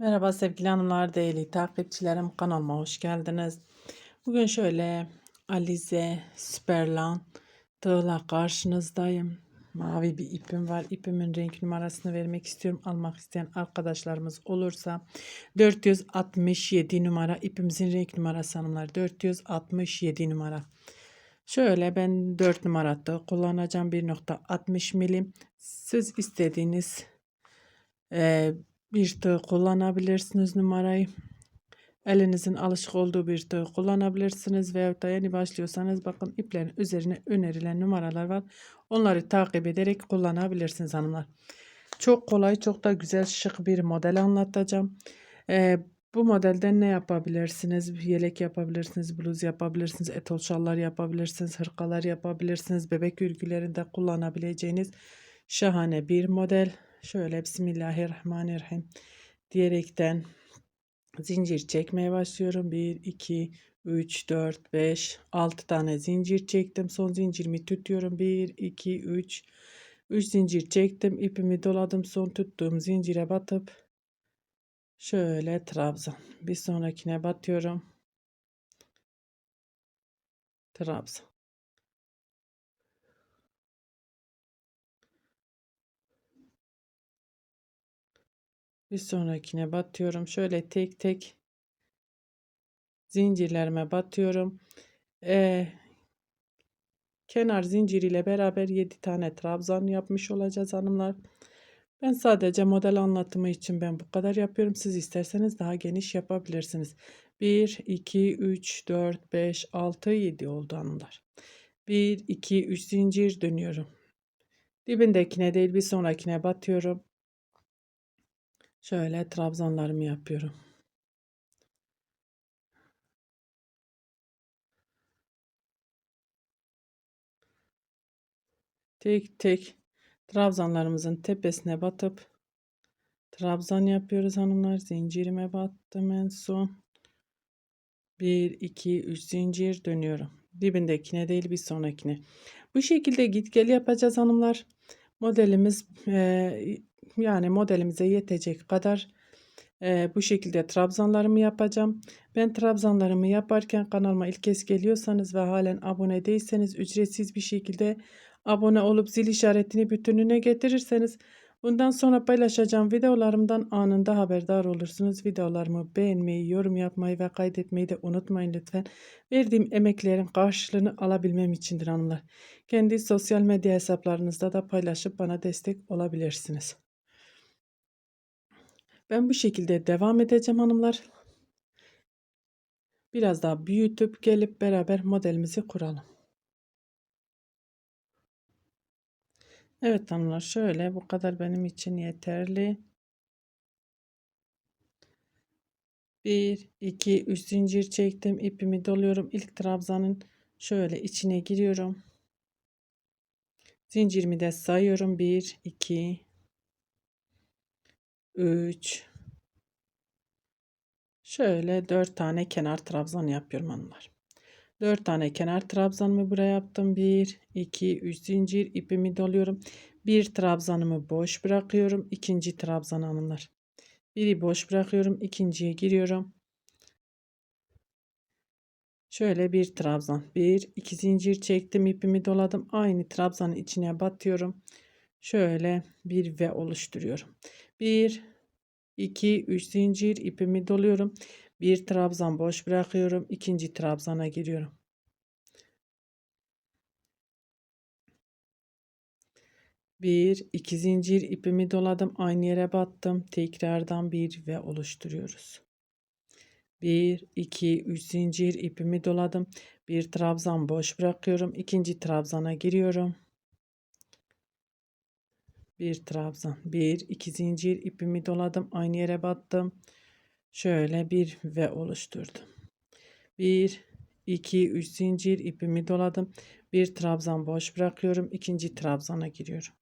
Merhaba sevgili hanımlar, değerli takipçilerim kanalıma hoş geldiniz. Bugün şöyle Alize Süperlan tığla karşınızdayım. Mavi bir ipim var. İpimin renk numarasını vermek istiyorum. Almak isteyen arkadaşlarımız olursa 467 numara ipimizin renk numarası hanımlar. 467 numara. Şöyle ben 4 numara tığ kullanacağım. 1.60 milim. Siz istediğiniz e, bir tığ kullanabilirsiniz numarayı. Elinizin alışık olduğu bir tığ kullanabilirsiniz veyahut da yeni başlıyorsanız bakın iplerin üzerine önerilen numaralar var. Onları takip ederek kullanabilirsiniz hanımlar. Çok kolay, çok da güzel, şık bir model anlatacağım. Ee, bu modelden ne yapabilirsiniz? Yelek yapabilirsiniz, bluz yapabilirsiniz, etol şallar yapabilirsiniz, hırkalar yapabilirsiniz. Bebek örgülerinde kullanabileceğiniz şahane bir model. Şöyle Bismillahirrahmanirrahim diyerekten zincir çekmeye başlıyorum. 1, 2, 3, 4, 5, 6 tane zincir çektim. Son zincirimi tutuyorum. 1, 2, 3, 3 zincir çektim. ipimi doladım. Son tuttuğum zincire batıp şöyle trabzan. Bir sonrakine batıyorum. Trabzan. Bir sonrakine batıyorum. Şöyle tek tek zincirlerime batıyorum. Ee, kenar zincir ile beraber 7 tane trabzan yapmış olacağız hanımlar. Ben sadece model anlatımı için ben bu kadar yapıyorum. Siz isterseniz daha geniş yapabilirsiniz. 1, 2, 3, 4, 5, 6, 7 oldu hanımlar. 1, 2, 3 zincir dönüyorum. Dibindekine değil bir sonrakine batıyorum. Şöyle trabzanlarımı yapıyorum. Tek tek trabzanlarımızın tepesine batıp trabzan yapıyoruz hanımlar. Zincirime battım en son. 1 2 3 zincir dönüyorum. Dibindekine değil bir sonrakine. Bu şekilde git gel yapacağız hanımlar. Modelimiz e, yani modelimize yetecek kadar e, bu şekilde trabzanlarımı yapacağım. Ben trabzanlarımı yaparken kanalıma ilk kez geliyorsanız ve halen abone değilseniz ücretsiz bir şekilde abone olup zil işaretini bütününe getirirseniz bundan sonra paylaşacağım videolarımdan anında haberdar olursunuz. Videolarımı beğenmeyi, yorum yapmayı ve kaydetmeyi de unutmayın lütfen. Verdiğim emeklerin karşılığını alabilmem içindir hanımlar. Kendi sosyal medya hesaplarınızda da paylaşıp bana destek olabilirsiniz. Ben bu şekilde devam edeceğim hanımlar. Biraz daha büyütüp gelip beraber modelimizi kuralım. Evet hanımlar şöyle bu kadar benim için yeterli. 1 2 3 zincir çektim ipimi doluyorum ilk trabzanın şöyle içine giriyorum zincirimi de sayıyorum 1 2 3 şöyle 4 tane kenar trabzan yapıyorum hanımlar. 4 tane kenar trabzanımı buraya yaptım. 1 2 3 zincir ipimi doluyorum. Bir trabzanımı boş bırakıyorum. ikinci trabzan hanımlar. Biri boş bırakıyorum. ikinciye giriyorum. Şöyle bir trabzan. Bir, iki zincir çektim. ipimi doladım. Aynı trabzanın içine batıyorum. Şöyle bir V oluşturuyorum. Bir, 2 3 zincir ipimi doluyorum. Bir trabzan boş bırakıyorum. ikinci trabzana giriyorum. Bir, iki zincir ipimi doladım. Aynı yere battım. Tekrardan bir ve oluşturuyoruz. Bir, iki, üç zincir ipimi doladım. Bir trabzan boş bırakıyorum. ikinci trabzana giriyorum bir trabzan bir iki zincir ipimi doladım aynı yere battım. Şöyle bir ve oluşturdum. Bir iki üç zincir ipimi doladım. Bir trabzan boş bırakıyorum ikinci trabzana giriyorum.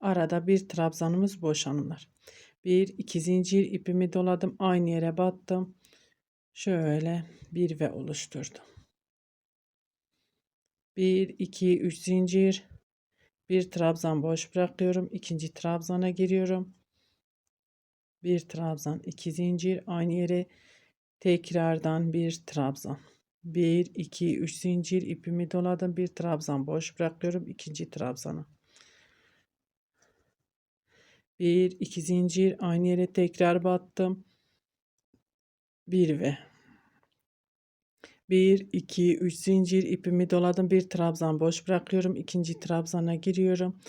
Arada bir trabzanımız boş hanımlar. Bir iki zincir ipimi doladım aynı yere battım. Şöyle bir ve oluşturdum. 1 2 3 zincir bir trabzan boş bırakıyorum. ikinci trabzana giriyorum. bir trabzan, iki zincir aynı yere tekrardan bir trabzan. 1 2 3 zincir ipimi doladım. Bir trabzan boş bırakıyorum ikinci trabzanı. 1 2 zincir aynı yere tekrar battım. 1 ve 1 2 3 zincir ipimi doladım. Bir trabzan boş bırakıyorum. ikinci trabzana giriyorum.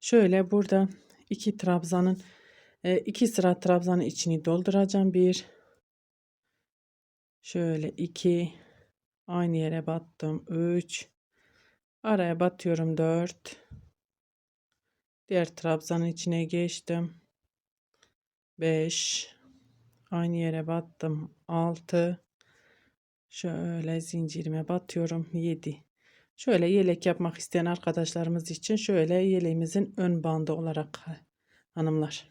Şöyle burada iki trabzanın e, iki sıra trabzanın içini dolduracağım. Bir şöyle iki aynı yere battım. Üç araya batıyorum. Dört diğer trabzanın içine geçtim. Beş aynı yere battım. Altı şöyle zincirime batıyorum. Yedi Şöyle yelek yapmak isteyen arkadaşlarımız için şöyle yeleğimizin ön bandı olarak hanımlar.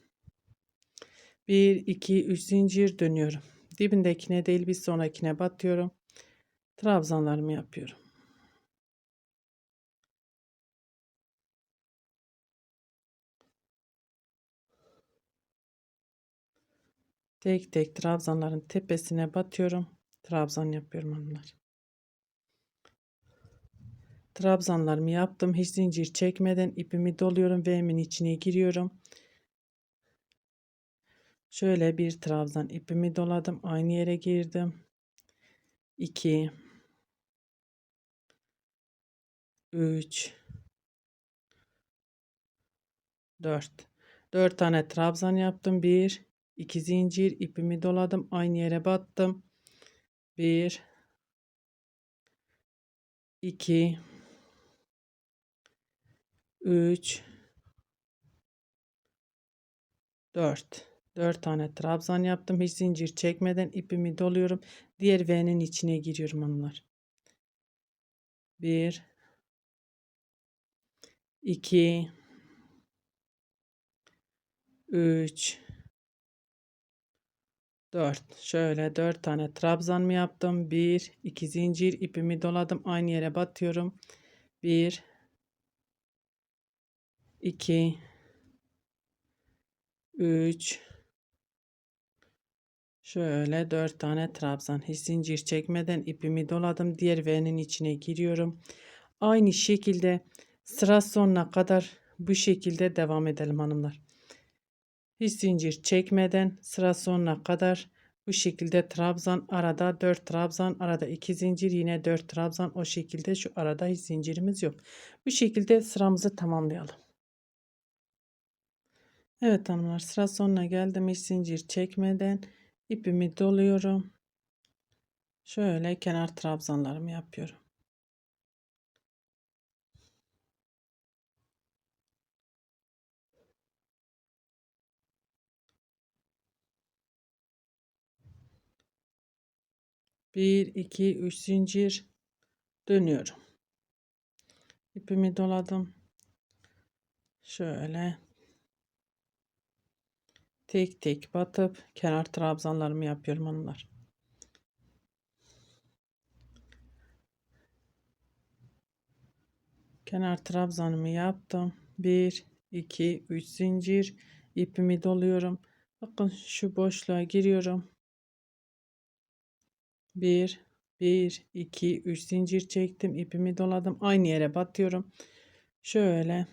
1 2 3 zincir dönüyorum. Dibindekine değil bir sonrakine batıyorum. Trabzanlarımı yapıyorum. Tek tek trabzanların tepesine batıyorum. Trabzan yapıyorum hanımlar. Trabzanlarımı yaptım. Hiç zincir çekmeden ipimi doluyorum ve içine giriyorum. Şöyle bir trabzan ipimi doladım. Aynı yere girdim. 2 3 4 4 tane trabzan yaptım. 1 2 zincir ipimi doladım. Aynı yere battım. 1 2 3 4 4 tane trabzan yaptım. Hiç zincir çekmeden ipimi doluyorum. Diğer V'nin içine giriyorum onlar. 1 2 3 4 şöyle 4 tane trabzan mı yaptım? 1 2 zincir ipimi doladım. Aynı yere batıyorum. 1 2 3 şöyle 4 tane trabzan. Hiç zincir çekmeden ipimi doladım. Diğer V'nin içine giriyorum. Aynı şekilde sıra sonuna kadar bu şekilde devam edelim hanımlar hiç zincir çekmeden sıra sonuna kadar bu şekilde trabzan arada 4 trabzan arada 2 zincir yine 4 trabzan o şekilde şu arada hiç zincirimiz yok bu şekilde sıramızı tamamlayalım Evet hanımlar sıra sonuna geldim. Hiç zincir çekmeden ipimi doluyorum. Şöyle kenar trabzanlarımı yapıyorum. Bir, iki, üç zincir dönüyorum. İpimi doladım. Şöyle tek tek batıp kenar trabzanlarımı yapıyorum onlar. Kenar trabzanımı yaptım. 1 2 3 zincir ipimi doluyorum. Bakın şu boşluğa giriyorum. 1 1 2 3 zincir çektim. ipimi doladım. Aynı yere batıyorum. Şöyle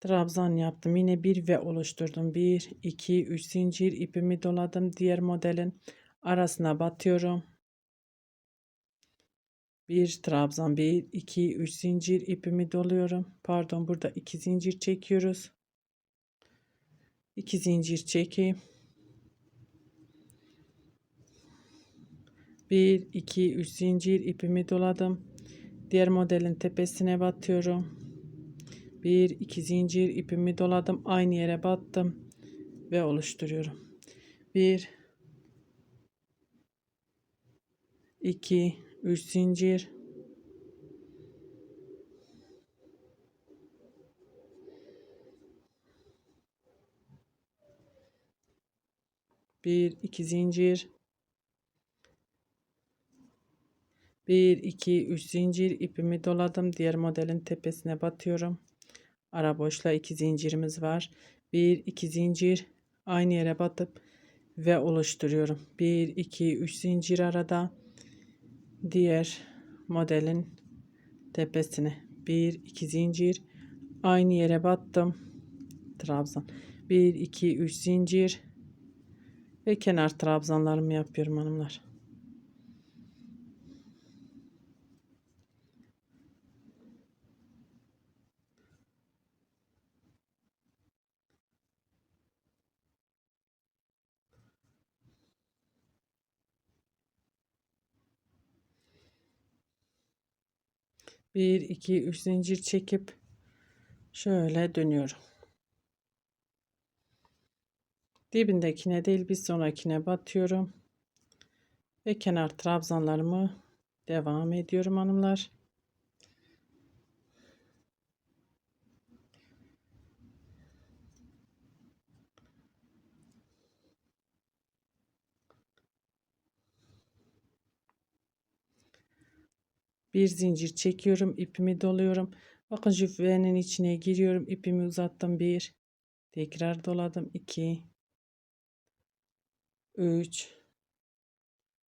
Trabzan yaptım. Yine bir ve oluşturdum. 1, 2, 3 zincir ipimi doladım. Diğer modelin arasına batıyorum. Bir trabzan 1, 2, 3 zincir ipimi doluyorum. Pardon burada 2 zincir çekiyoruz. 2 zincir çekeyim. 1, 2, 3 zincir ipimi doladım. Diğer modelin tepesine batıyorum. Bir iki zincir ipimi doladım aynı yere battım ve oluşturuyorum. Bir iki üç zincir bir iki zincir bir iki üç zincir ipimi doladım diğer modelin tepesine batıyorum Ara boşluğa 2 zincirimiz var. 1 2 zincir aynı yere batıp ve oluşturuyorum. 1 2 3 zincir arada diğer modelin tepesine 1 2 zincir aynı yere battım. Trabzan 1 2 3 zincir ve kenar trabzanlarımı yapıyorum hanımlar. Bir, iki, üç zincir çekip şöyle dönüyorum. Dibindekine değil bir sonrakine batıyorum. Ve kenar trabzanlarımı devam ediyorum hanımlar. Bir zincir çekiyorum, ipimi doluyorum. Bakın jüfvenin içine giriyorum, ipimi uzattım. Bir, tekrar doladım. 2 3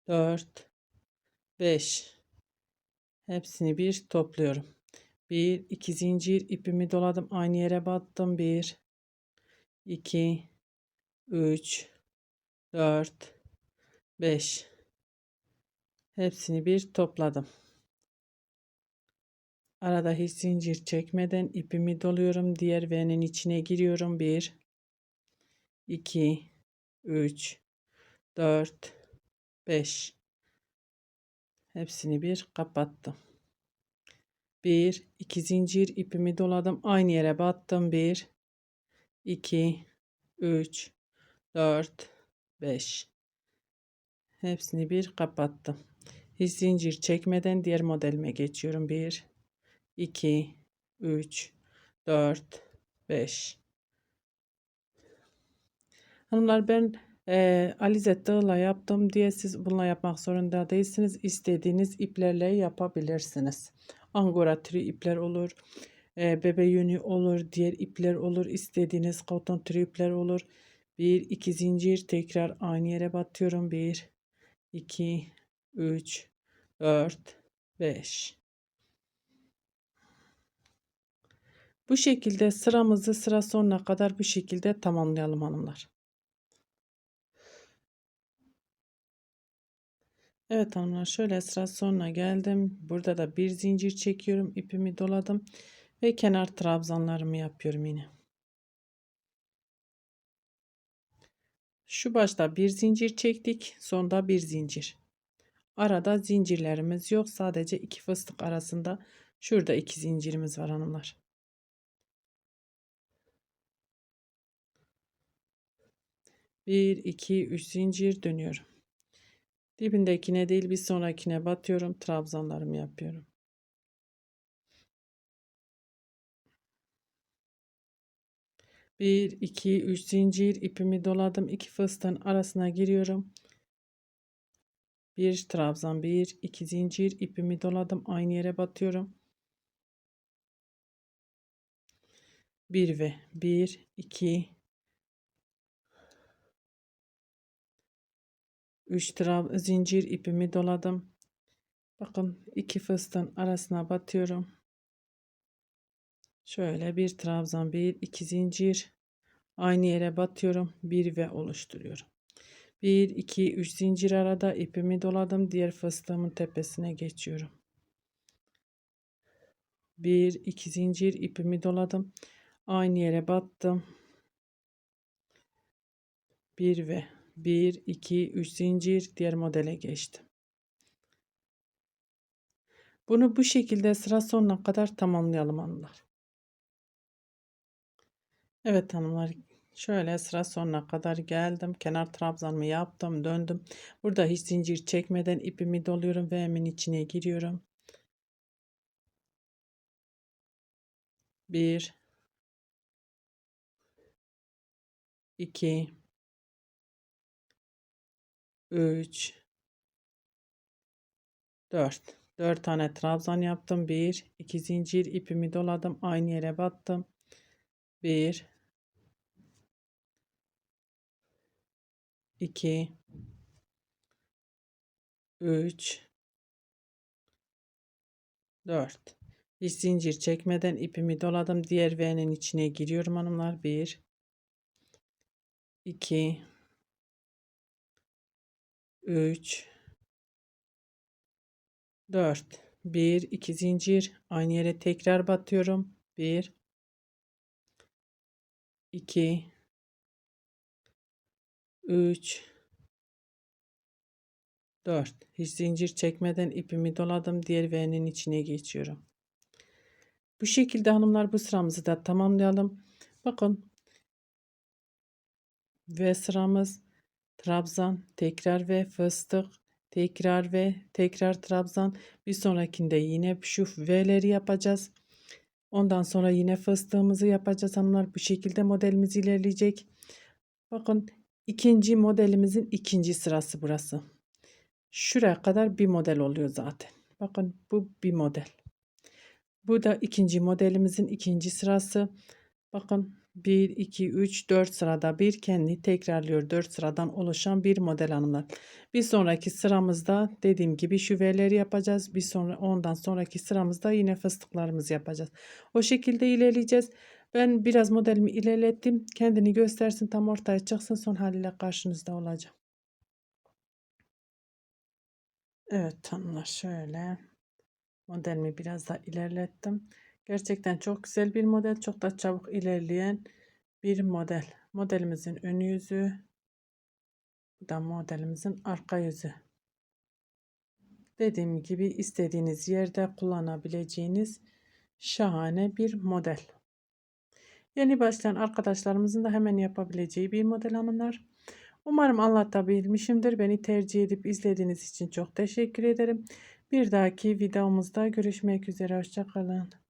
4 5 hepsini bir topluyorum. 1 2 zincir ipimi doladım aynı yere battım 1 2 3 4 5 hepsini bir topladım. Arada hiç zincir çekmeden ipimi doluyorum. Diğer V'nin içine giriyorum. 1 2 3 4 5 hepsini bir kapattım. 1 2 zincir ipimi doladım. Aynı yere battım. 1 2 3 4 5 hepsini bir kapattım. Hiç zincir çekmeden diğer modelime geçiyorum. 1 2 3 4 5 Hanımlar ben e, alize tığla yaptım diye siz bununla yapmak zorunda değilsiniz. İstediğiniz iplerle yapabilirsiniz. Angora tri ipler olur. E, bebe yünü olur. Diğer ipler olur. İstediğiniz koton tri ipler olur. 1 2 zincir tekrar aynı yere batıyorum. 1 2 3 4 5 Bu şekilde sıramızı sıra sonuna kadar bu şekilde tamamlayalım hanımlar. Evet hanımlar şöyle sıra sonuna geldim. Burada da bir zincir çekiyorum. ipimi doladım. Ve kenar trabzanlarımı yapıyorum yine. Şu başta bir zincir çektik. Sonda bir zincir. Arada zincirlerimiz yok. Sadece iki fıstık arasında şurada iki zincirimiz var hanımlar. Bir, iki, üç zincir dönüyorum. Dibindekine değil bir sonrakine batıyorum. Trabzanlarımı yapıyorum. Bir, iki, üç zincir ipimi doladım. iki fıstığın arasına giriyorum. Bir trabzan, bir, iki zincir ipimi doladım. Aynı yere batıyorum. Bir ve bir, iki, 3 trab zincir ipimi doladım. Bakın iki fıstığın arasına batıyorum. Şöyle bir trabzan bir iki zincir aynı yere batıyorum. Bir ve oluşturuyorum. 1 2 3 zincir arada ipimi doladım. Diğer fıstığımın tepesine geçiyorum. 1 2 zincir ipimi doladım. Aynı yere battım. 1 ve 1 2 3 zincir diğer modele geçtim. Bunu bu şekilde sıra sonuna kadar tamamlayalım hanımlar. Evet hanımlar şöyle sıra sonuna kadar geldim. Kenar trabzanımı yaptım döndüm. Burada hiç zincir çekmeden ipimi doluyorum ve hemen içine giriyorum. 1 2 3 4 4 tane trabzan yaptım. 1 2 zincir ipimi doladım. Aynı yere battım. 1 2 3 4 Hiç zincir çekmeden ipimi doladım. Diğer V'nin içine giriyorum hanımlar. 1 2 3 4 1 2 zincir aynı yere tekrar batıyorum. 1 2 3 4 hiç zincir çekmeden ipimi doladım. Diğer V'nin içine geçiyorum. Bu şekilde hanımlar bu sıramızı da tamamlayalım. Bakın V sıramız trabzan, tekrar ve fıstık, tekrar ve tekrar trabzan. Bir sonrakinde yine şu V'leri yapacağız. Ondan sonra yine fıstığımızı yapacağız hanımlar. Bu şekilde modelimiz ilerleyecek. Bakın ikinci modelimizin ikinci sırası burası. Şuraya kadar bir model oluyor zaten. Bakın bu bir model. Bu da ikinci modelimizin ikinci sırası. Bakın 1, 2, 3, 4 sırada bir kendi tekrarlıyor. 4 sıradan oluşan bir model hanımlar. Bir sonraki sıramızda dediğim gibi şu V'leri yapacağız. Bir sonra ondan sonraki sıramızda yine fıstıklarımızı yapacağız. O şekilde ilerleyeceğiz. Ben biraz modelimi ilerlettim. Kendini göstersin tam ortaya çıksın. Son haliyle karşınızda olacağım. Evet hanımlar şöyle modelimi biraz daha ilerlettim. Gerçekten çok güzel bir model. Çok da çabuk ilerleyen bir model. Modelimizin ön yüzü. Bu da modelimizin arka yüzü. Dediğim gibi istediğiniz yerde kullanabileceğiniz şahane bir model. Yeni başlayan arkadaşlarımızın da hemen yapabileceği bir model hanımlar. Umarım anlatabilmişimdir. Beni tercih edip izlediğiniz için çok teşekkür ederim. Bir dahaki videomuzda görüşmek üzere. Hoşçakalın.